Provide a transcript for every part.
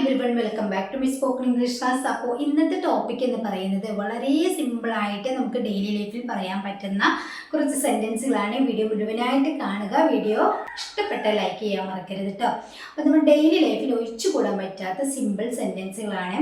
Everyone welcome back to my spoken English class അപ്പോൾ ഇന്നത്തെ topic എന്ന് പറയുന്നത് വളരെ സിമ്പിൾ ആയിട്ട് നമുക്ക് ഡെയിലി ലൈഫിൽ പറയാൻ പറ്റുന്ന കുറച്ച് സെന്റൻസുകളാണ് വീഡിയോ മുഴുവനായിട്ട് കാണുക. വീഡിയോ ഇഷ്ടപ്പെട്ട ലൈക്ക് ചെയ്യാൻ മറക്കരുത് കേട്ടോ അപ്പോൾ നമ്മൾ ഡെയിലി ലൈഫിൽ ഒഴിച്ചുകൂടാൻ പറ്റാത്ത സിമ്പിൾ സെന്റൻസുകളാണ്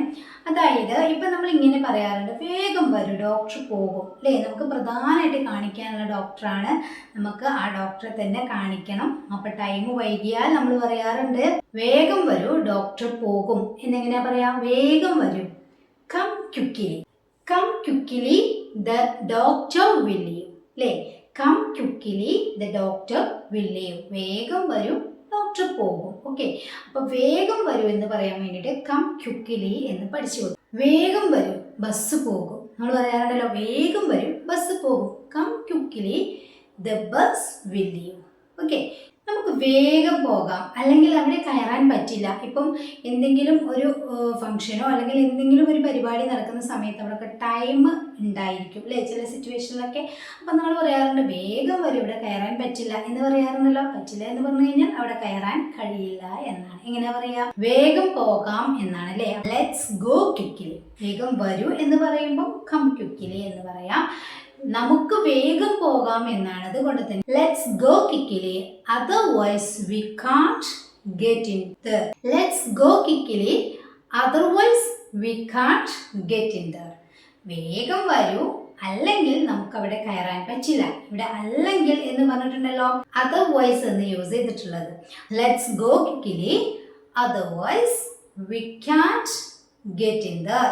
അതായത് ഇപ്പം നമ്മൾ ഇങ്ങനെ പറയാറുണ്ട് വേഗം വരും ഡോക്ടർ പോകും. അല്ലേ നമുക്ക് പ്രധാനമായിട്ട് കാണിക്കാനുള്ള ഡോക്ടറാണ് നമുക്ക് ആ ഡോക്ടറെ തന്നെ കാണിക്കണം. അപ്പോൾ ടൈം വൈകിയാൽ നമ്മൾ പറയാറുണ്ട് വേഗം വരൂ ഡോക്ടർ പോകും. എന്നെങ്ങനെയാ പറയാ? വേഗം വരൂ. Come quickly come quickly the doctor will leave അല്ലേ come quickly the doctor will വേഗം വരൂ ഡോക്ടർ പോകും. ഓക്കെ? അപ്പൊ വേഗം വരൂ എന്ന് പറയാൻ വേണ്ടിയിട്ട് കം ക്യുക്കിലി എന്ന് പഠിച്ചു കൊടുക്കും. വേഗം വരൂ ബസ് പോകും. നമ്മൾ പറയാറുണ്ടല്ലോ വേഗം വരും ബസ് പോകും. Come quickly the bus will okay? നമുക്ക് വേഗം പോകാം. അല്ലെങ്കിൽ അവിടെ കയറാൻ പറ്റില്ല. ഇപ്പം എന്തെങ്കിലും ഒരു ഫംഗ്ഷനോ അല്ലെങ്കിൽ എന്തെങ്കിലും ഒരു പരിപാടി നടക്കുന്ന സമയത്ത് അവിടെയൊക്കെ ടൈം ഉണ്ടായിരിക്കും അല്ലേ? ചില സിറ്റുവേഷനിലൊക്കെ അപ്പം നമ്മൾ പറയാറുണ്ട് വേഗം വരും ഇവിടെ കയറാൻ പറ്റില്ല എന്ന് പറയാറുണ്ടല്ലോ. പറ്റില്ല എന്ന് പറഞ്ഞു കഴിഞ്ഞാൽ അവിടെ കയറാൻ കഴിയില്ല എന്നാണ്. എങ്ങനെ പറയാ? വേഗം പോകാം എന്നാണ് അല്ലേ? ലെറ്റ്സ് ഗോ ക്വിക്കിലി വേഗം വരൂ എന്ന് പറയുമ്പോൾ കം ക്യുക്കിലി എന്ന് പറയാം. നമുക്ക് വേഗം പോകാം എന്നാണ്. അതുകൊണ്ട് തന്നെ let's go quickly otherwise we can't get in the let's go quickly otherwise we can't get in there വേഗം വരൂ അല്ലെങ്കിൽ നമുക്ക് അവിടെ കയറാൻ പറ്റില്ല. ഇവിടെ അല്ലെങ്കിൽ എന്ന് പറഞ്ഞിട്ടുണ്ടല്ലോ അതർവൈസ് എന്ന് യൂസ് ചെയ്തിട്ടുള്ളത്. Let's go quickly otherwise we can't get in there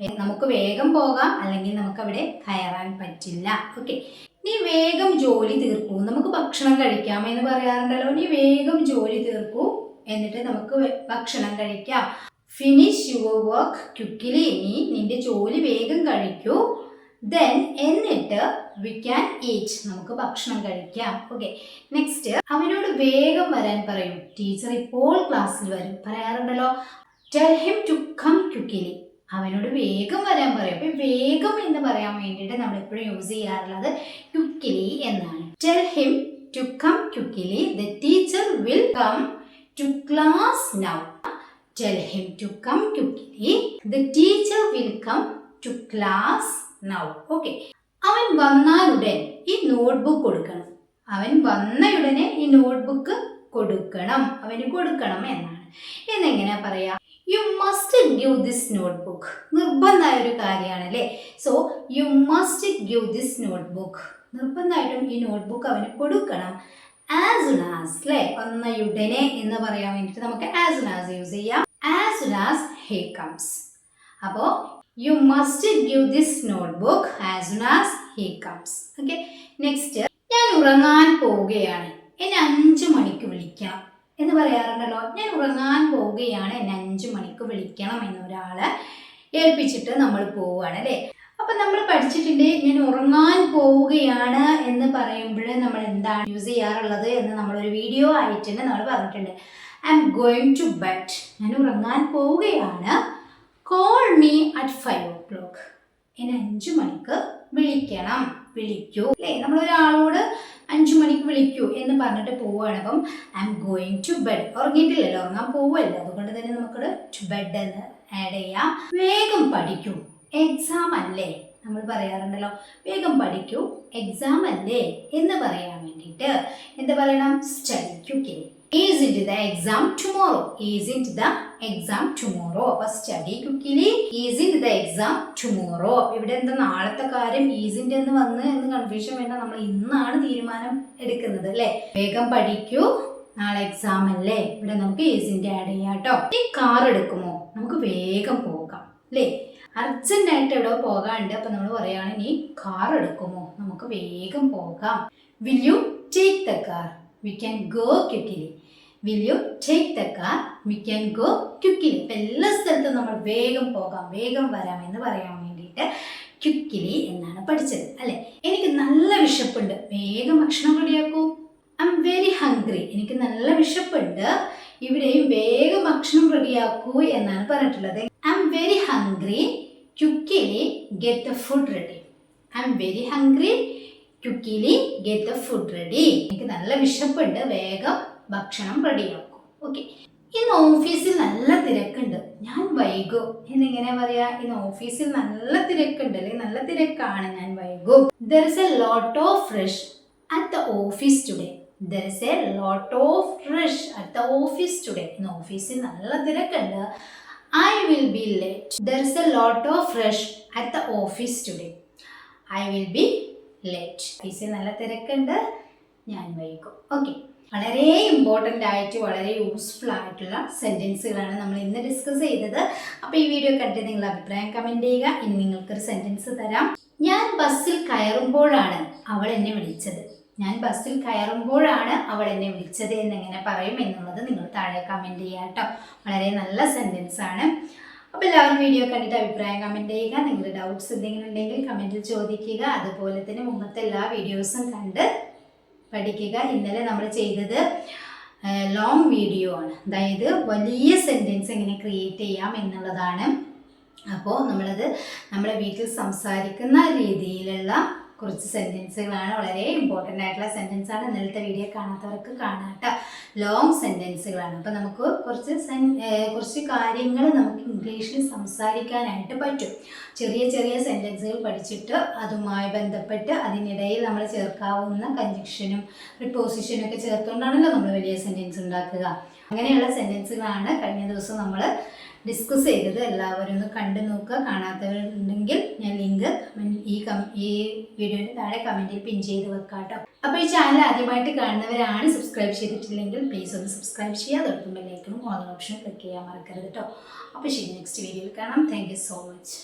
നമുക്ക് വേഗം പോകാം. അല്ലെങ്കിൽ നമുക്ക് അവിടെ കയറാൻ പറ്റില്ല. ഓക്കെ. നീ വേഗം ജോലി തീർക്കൂ. നമുക്ക് ഭക്ഷണം കഴിക്കാം എന്ന് പറയാറുണ്ടല്ലോ. നീ വേഗം ജോലി തീർക്കൂ. എന്നിട്ട് നമുക്ക് ഭക്ഷണം കഴിക്കാം. ഫിനിഷ് യുവർ വർക്ക് ക്യുക്കിലി നീ നിന്റെ ജോലി വേഗം കഴിക്കൂ. ദെൻ എന്നിട്ട് വി ക്യാൻ ഈറ്റ് നമുക്ക് ഭക്ഷണം കഴിക്കാം. ഓക്കെ. നെക്സ്റ്റ് അവനോട് വേഗം വരാൻ പറയും. ടീച്ചർ ഇപ്പോൾ ക്ലാസ്സിൽ വരും. പറയാറുണ്ടല്ലോ tell him to come quickly അവനോട് വേഗം വരാൻ പറയും. അപ്പൊ വേഗം എന്ന് പറയാൻ വേണ്ടിയിട്ട് നമ്മൾ എപ്പോഴും യൂസ് ചെയ്യാറുള്ളത് ക്യുക്കിലി എന്നാണ്. Tell him to come quickly the teacher will come to class now tell him to come quickly the teacher will come to class now okay അവൻ വന്നാലുടൻ ഈ നോട്ട്ബുക്ക് കൊടുക്കണം. അവൻ വന്നയുടനെ ഈ നോട്ട്ബുക്ക് കൊടുക്കണം. അവന് കൊടുക്കണം എന്നാണ്. എന്നെങ്ങനെ പറയാ? You must give this notebook നിർബന്ധമായ ഒരു കാര്യമാണ് അല്ലേ so you must give this notebook നിർബന്ധമായിട്ടും ഈ നോട്ട്ബുക്ക് അവന് കൊടുക്കണം. ആസ് ലാസ് ആസ് അല്ലേ ഒന്നയുടനെ എന്ന് പറയാൻ വേണ്ടിയിട്ട് നമുക്ക് ആസ് ലാസ് യൂസ് ചെയ്യാം. ആസ് ലാസ് ഹേ കംസ് അപ്പോൾ you must give this notebook as last he comes okay next ഞാൻ ഉറങ്ങാൻ പോവുകയാണ്. എന്നെ അഞ്ച് മണിക്ക് വിളിക്കണം എന്ന് പറയാറുണ്ടല്ലോ. ഞാൻ ഉറങ്ങാൻ പോവുകയാണ്. എന്നെ അഞ്ചു മണിക്ക് വിളിക്കണം എന്നൊരാളെ ഏൽപ്പിച്ചിട്ട് നമ്മൾ പോവുകയാണ് അല്ലേ? അപ്പൊ നമ്മൾ പഠിച്ചിട്ടുണ്ട് ഞാൻ ഉറങ്ങാൻ പോവുകയാണ് എന്ന് പറയുമ്പോൾ നമ്മൾ എന്താണ് യൂസ് ചെയ്യാറുള്ളത് എന്ന് നമ്മളൊരു വീഡിയോ ആയിട്ട് തന്നെ നമ്മൾ പറഞ്ഞിട്ടുണ്ട്. I M going to bed ഞാൻ ഉറങ്ങാൻ പോവുകയാണ്. Call me at five o'clock എന്നെ അഞ്ചു മണിക്ക് വിളിക്കണം. വിളിക്കൂ. അല്ലേ? നമ്മളൊരാളോട് അഞ്ചു മണിക്ക് വിളിക്കൂ എന്ന് പറഞ്ഞിട്ട് പോവുകയാണ് അപ്പം I M going to bed ഉറങ്ങിയിട്ടില്ലല്ലോ? ഉറങ്ങാൻ പോവുമല്ലോ അതുകൊണ്ട് തന്നെ നമുക്ക് ടു ബെഡ് എന്ന് ആഡ് ചെയ്യാം. വേഗം പഠിക്കൂ. എക്സാം അല്ലേ? നമ്മൾ പറയാറുണ്ടല്ലോ. വേഗം പഠിക്കൂ. എക്സാം അല്ലേ? എന്ന് പറയാൻ വേണ്ടിയിട്ട്. എന്താ പറയണം? സ്റ്റഡിക്കൂ isn't the exam tomorrow? Isn't the exam tomorrow അപ്പൊ study isn't the exam tomorrow ഇവിടെ എന്താ നാളത്തെ കാര്യം ഈസിന്റെ എന്ന് വന്ന് എന്ന് കൺഫ്യൂഷൻ വേണ്ട. നമ്മൾ ഇന്നാണ് തീരുമാനം എടുക്കുന്നത് അല്ലേ? വേഗം പഠിക്കൂ. നാളെ എക്സാം അല്ലേ? ഇവിടെ നമുക്ക് ഈസിന്റെ ആഡ് ചെയ്യാം കേട്ടോ. ഈ കാർ എടുക്കുമോ? നമുക്ക് വേഗം പോകാം അല്ലേ? അർജന്റ് ആയിട്ട് എവിടെ പോകാണ്ട് അപ്പൊ നമ്മൾ പറയാണ് നീ കാർ എടുക്കുമോ? നമുക്ക് വേഗം പോകാം. Will you take the car we can go quickly will you take the car we can go quickly ഇപ്പം എല്ലാ സ്ഥലത്തും നമ്മൾ വേഗം പോകാം വേഗം വരാം എന്ന് പറയാൻ വേണ്ടിയിട്ട് ക്യുക്കിലി എന്നാണ് പഠിച്ചത് അല്ലേ? എനിക്ക് നല്ല വിശപ്പുണ്ട്. വേഗം ഭക്ഷണം റെഡിയാക്കൂ. ഐ എം വെരി ഹംഗ്രി എനിക്ക് നല്ല വിശപ്പുണ്ട്. ഇവിടെയും വേഗം ഭക്ഷണം റെഡിയാക്കൂ എന്നാണ് പറഞ്ഞിട്ടുള്ളത്. I'm very hungry quickly get the food ready I'm very hungry quickly get the food ready എനിക്ക് നല്ല വിശപ്പുണ്ട് വേഗം ഭക്ഷണം റെഡിയാക്കും ഓക്കെ ഇന്ന് ഓഫീസിൽ നല്ല തിരക്കുണ്ട്. ഞാൻ വൈകൂ. എന്നിങ്ങനെ പറയാ? ഇന്ന് ഓഫീസിൽ നല്ല തിരക്കുണ്ട് അല്ലെങ്കിൽ നല്ല തിരക്കാണ് ഞാൻ വൈകും. There is a lot of rush at the office today there is a lot of rush at the office today ഇന്ന് ഓഫീസിൽ നല്ല തിരക്കുണ്ട്. I will be late there is a lot of rush at the office today I will be late പൈസ നല്ല തിരക്കുണ്ട്. ഞാൻ വൈകും. Okay വളരെ ഇമ്പോർട്ടന്റ് ആയിട്ട് വളരെ യൂസ്ഫുൾ ആയിട്ടുള്ള സെന്റൻസുകളാണ് നമ്മൾ ഇന്ന് ഡിസ്കസ് ചെയ്തത്. അപ്പോൾ ഈ വീഡിയോ കണ്ടിട്ട് നിങ്ങൾ അഭിപ്രായം കമന്റ് ചെയ്യുക. ഇനി നിങ്ങൾക്കൊരു സെന്റൻസ് തരാം. ഞാൻ ബസ്സിൽ കയറുമ്പോഴാണ് അവൾ എന്നെ വിളിച്ചത്. ഞാൻ ബസ്സിൽ കയറുമ്പോഴാണ് അവൾ എന്നെ വിളിച്ചത് എന്നെങ്ങനെ പറയും എന്നുള്ളത് നിങ്ങൾ താഴെ കമന്റ് ചെയ്യാട്ടോ കേട്ടോ. വളരെ നല്ല സെന്റൻസാണ് അപ്പോൾ എല്ലാവരും വീഡിയോ കണ്ടിട്ട് അഭിപ്രായം കമന്റ് ചെയ്യുക. നിങ്ങളുടെ ഡൗട്ട്സ് എന്തെങ്കിലും ഉണ്ടെങ്കിൽ കമന്റിൽ ചോദിക്കുക. അതുപോലെ തന്നെ മുമ്പത്തെ എല്ലാ വീഡിയോസും കണ്ട് പഠിക്കുക. ഇന്നലെ നമ്മൾ ചെയ്തത് ലോങ് വീഡിയോ ആണ്. അതായത് വലിയ സെന്റൻസ് എങ്ങനെ ക്രിയേറ്റ് ചെയ്യാം എന്നുള്ളതാണ്. അപ്പോൾ നമ്മളത് നമ്മുടെ വീട്ടിൽ സംസാരിക്കുന്ന രീതിയിലുള്ള കുറച്ച് സെന്റൻസുകളാണ് വളരെ ഇമ്പോർട്ടന്റ് ആയിട്ടുള്ള സെന്റൻസ് ആണ്. ഇന്നലത്തെ വീഡിയോ കാണാത്തവർക്ക് കാണാട്ട ലോങ് സെന്റൻസുകളാണ് അപ്പോൾ നമുക്ക് കുറച്ച് സെൻ കുറച്ച് കാര്യങ്ങൾ നമുക്ക് ഇംഗ്ലീഷിൽ സംസാരിക്കാനായിട്ട് പറ്റും. ചെറിയ ചെറിയ സെന്റൻസുകൾ പഠിച്ചിട്ട് അതുമായി ബന്ധപ്പെട്ട് അതിനിടയിൽ നമ്മൾ ചേർക്കാവുന്ന കഞ്ചക്ഷനും പ്രിപ്പോസിഷനും ഒക്കെ ചേർത്തുകൊണ്ടാണല്ലോ നമ്മൾ വലിയ സെന്റൻസ് ഉണ്ടാക്കുക. അങ്ങനെയുള്ള സെന്റൻസുകളാണ് കഴിഞ്ഞ ദിവസം നമ്മൾ ഡിസ്കസ് ചെയ്തത്. എല്ലാവരും ഒന്ന് കണ്ടു നോക്കുക. കാണാത്തവരുണ്ടെങ്കിൽ ഞാൻ ലിങ്ക് ഈ ഈ വീഡിയോയുടെ താഴെ കമന്റിൽ പിൻ ചെയ്ത് വെക്കാം കേട്ടോ. അപ്പോൾ ഈ ചാനൽ ആദ്യമായിട്ട് കാണുന്നവരാണ് സബ്സ്ക്രൈബ് ചെയ്തിട്ടില്ലെങ്കിൽ പ്ലീസ് ഒന്ന് സബ്സ്ക്രൈബ് ചെയ്യുക. അതോടൊപ്പം ഓൺ ഓപ്ഷൻ ക്ലിക്ക് ചെയ്യാൻ മറക്കരുത് കേട്ടോ. അപ്പോൾ ശരി നെക്സ്റ്റ് വീഡിയോയിൽ കാണാം. Thank so much